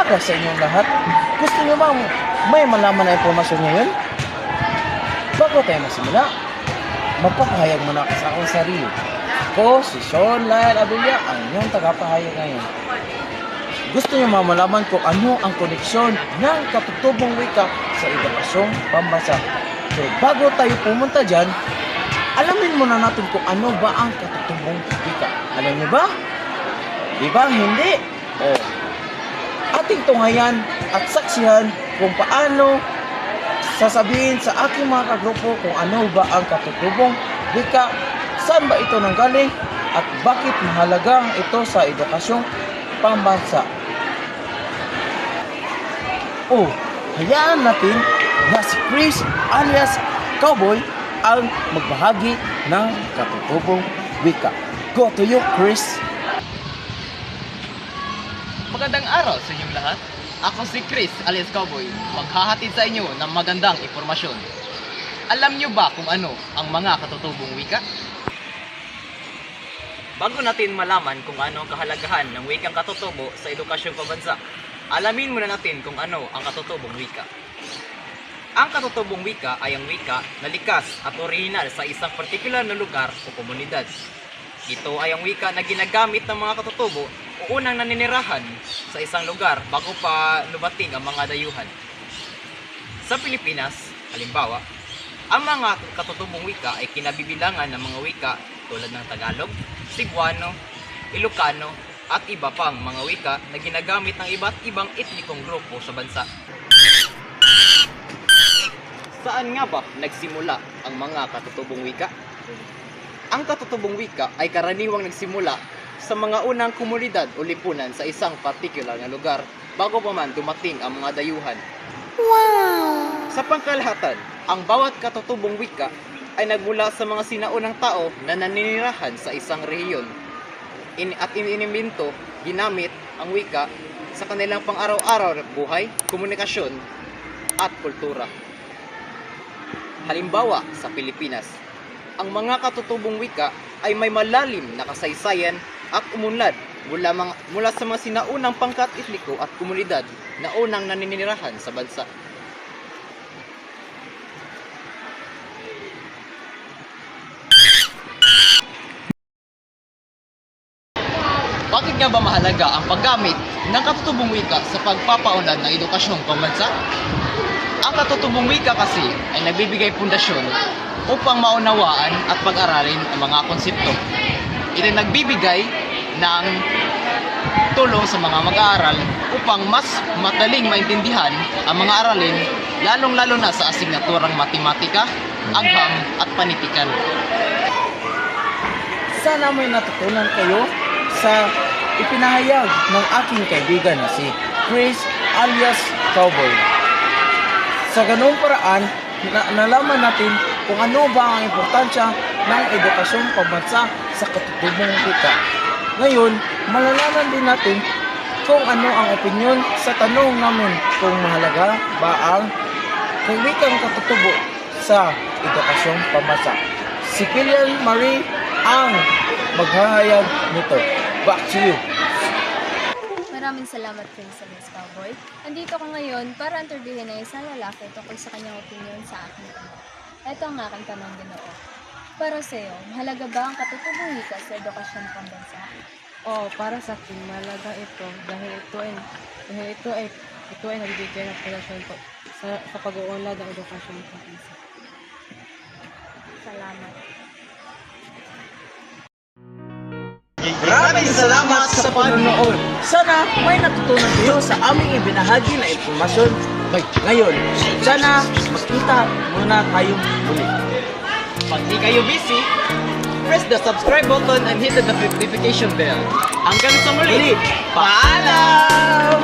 umaga sa inyong lahat. Gusto niyo ba may malaman na impormasyon ngayon? Bago tayo masimula, magpapahayag muna ako sa akong sarili. Ko, si Sean Lyle Abilia, ang inyong tagapahayag ngayon. Gusto niyo mamalaman kung ano ang koneksyon ng katutubong wika sa edukasyong pambasa. So, bago tayo pumunta dyan, alamin muna natin kung ano ba ang katutubong wika. Alam niyo ba? Di ba? Hindi. O, ating tunghayan at saksihan kung paano sasabihin sa aking mga kagrupo kung ano ba ang katutubong wika, saan ba ito nanggaling, at bakit mahalaga ito sa edukasyong pambansa. Oh, hayaan natin na si Chris alias Cowboy ang magbahagi ng katutubong wika. Go to you, Chris! Magandang araw sa inyong lahat. Ako si Chris alias Cowboy, maghahatid sa inyo ng magandang impormasyon. Alam niyo ba kung ano ang mga katutubong wika? Bago natin malaman kung ano ang kahalagahan ng wikang katutubo sa edukasyong pambansa, alamin muna natin kung ano ang katutubong wika. Ang katutubong wika ay ang wika na likas at orihinal sa isang partikular na lugar o komunidad. Ito ay ang wika na ginagamit ng mga katutubo unang naninirahan sa isang lugar bago pa lumating ang mga dayuhan. Sa Pilipinas, halimbawa, ang mga katutubong wika ay kinabibilangan ng mga wika tulad ng Tagalog, Cebuano, Ilocano, at iba pang mga wika na ginagamit ng iba't ibang etnikong grupo sa bansa. Saan nga ba nagsimula ang mga katutubong wika? Ang katutubong wika ay karaniwang nagsimula sa mga unang komunidad o lipunan sa isang particular na lugar bago pa man dumating ang mga dayuhan. Sa pangkalahatan, ang bawat katutubong wika ay nagmula sa mga sinaunang tao na naninirahan sa isang rehiyon. In, at iniminto, ginamit ang wika sa kanilang pang-araw-araw na buhay, komunikasyon, at kultura. Halimbawa, sa Pilipinas, ang mga katutubong wika ay may malalim na kasaysayan at umunlad mula, mga, mula sa mga sinaunang pangkat etniko at komunidad na unang naninirahan sa bansa. Bakit nga ba mahalaga ang paggamit ng katutubong wika sa pagpapaunlad ng edukasyong pambansa? Ang katutubong wika kasi ay nagbibigay pundasyon upang maunawaan at pag-aralin ang mga konsepto. Ito ay nagbibigay ng tulong sa mga mag-aaral upang mas madaling maintindihan ang mga aralin lalong-lalo na sa asignaturang matematika, agham at panitikan. Sana may natutunan kayo sa ipinahayag ng aking kaibigan na si Chris alias Cowboy. Sa ganung paraan, na nalaman natin kung ano ba ang importansya ng edukasyon pambansa sa katutubong wika. Ngayon, malalaman din natin kung ano ang opinyon sa tanong namin kung mahalaga ba ang kung wikang katutubo sa edukasyong pambansa. Si Pilian Marie ang maghahayag nito. Back to you. Maraming salamat Prince Alice Cowboy. Andito ko ngayon para interviewin na isang lalaki tungkol sa kanyang opinion sa aking tanong. Ito ang aking tanong ginoo. Para sa iyo, mahalaga ba ang katutubong wika sa edukasyon ng pambansa? Oo, para sa akin, malaga ito dahil ito ay dahil ito ay ito ay nagbibigay ng pundasyon po sa, sa pag-uunlad ng edukasyon ng pambansa. Salamat. Maraming salamat sa panonood. Sana may natutunan kayo sa aming ibinahagi na impormasyon. Ay, ngayon, sana magkita muna tayong muli. Pag di kayo busy, press the subscribe button and hit the notification bell. Hanggang sa muli, paalam!